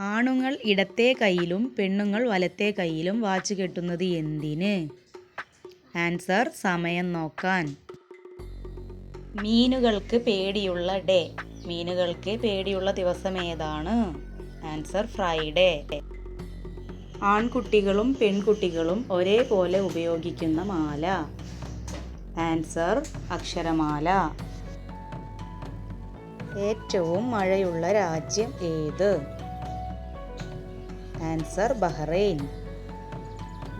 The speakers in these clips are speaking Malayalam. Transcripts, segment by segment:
ആണുങ്ങൾ ഇടത്തെ കയ്യിലും പെണ്ണുങ്ങൾ വലത്തെ കയ്യിലും വാച്ച് കെട്ടുന്നത് എന്തിന്? ആൻസർ സമയം നോക്കാൻ. മീനുകൾക്ക് പേടിയുള്ള ഡേ. മീനുകൾക്ക് പേടിയുള്ള ദിവസം ഏതാണ്? Answer Friday. ആൺകുട്ടികളും പെൺകുട്ടികളും ഒരേപോലെ ഉപയോഗിക്കുന്ന മാല. ആൻസർ അക്ഷരമാല. ഏറ്റവും മഴയുള്ള രാജ്യം ഏത്? Answer Bahrain.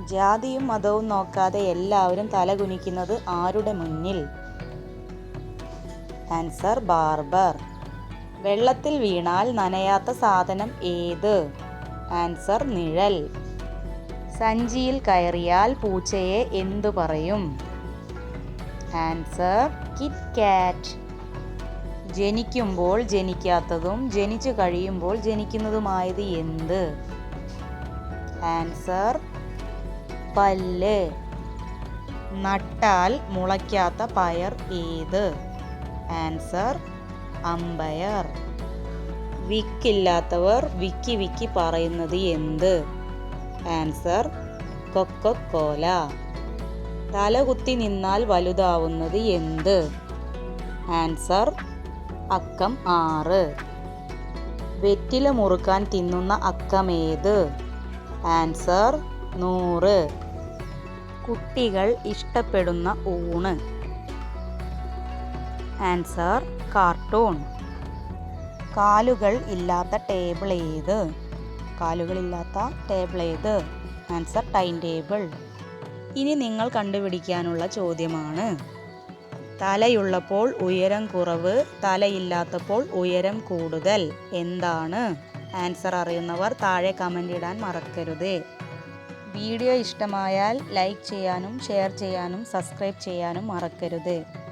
ജാതിയും മതവും നോക്കാതെ എല്ലാവരും തലകുനിക്കുന്നത് ആരുടെ മുന്നിൽ? Answer barber. വെള്ളത്തിൽ വീണാൽ നനയാത്ത സാധനം ഏത്? ആൻസർ നിഴൽ. സഞ്ചിയിൽ കയറിയാൽ പൂച്ചയെ എന്തു പറയും? ആൻസർ കിറ്റ് കാറ്റ്. ജനിക്കുമ്പോൾ ജനിക്കാത്തതും ജനിച്ചു കഴിയുമ്പോൾ ജനിക്കുന്നതുമായത് എന്ത്? ആൻസർ പല്ല്. നട്ടാൽ മുളയ്ക്കാത്ത പയർ ഏത്? Answer umpire. വിക്കില്ലാത്തവർ വിക്കി വിക്കി പറയുന്നത് എന്ത്? ആൻസർ കൊക്കോല തലകുത്തി നിന്നാൽ വലുതാവുന്നത് എന്ത്? ആൻസർ അക്കം ആറ്. വെറ്റില മുറുക്കാൻ തിന്നുന്ന അക്കമേത് ആൻസർ നൂറ്. കുട്ടികൾ ഇഷ്ടപ്പെടുന്ന ഊണ്. Answer cartoon. കാലുകൾ ഇല്ലാത്ത ടേബിൾ ഏത്? കാലുകളില്ലാത്ത ടേബിൾ ഏത്? Answer time table. ഇനി നിങ്ങൾ കണ്ടുപിടിക്കാനുള്ള ചോദ്യമാണ്. തലയുള്ളപ്പോൾ ഉയരം കുറവ് തലയില്ലാത്തപ്പോൾ ഉയരം കൂടുതൽ. എന്താണ്? ആൻസർ അറിയുന്നവർ താഴെ കമന്റ് ഇടാൻ മറക്കരുത്. വീഡിയോ ഇഷ്ടമായാൽ ലൈക്ക് ചെയ്യാനും ഷെയർ ചെയ്യാനും സബ്സ്ക്രൈബ് ചെയ്യാനും മറക്കരുത്.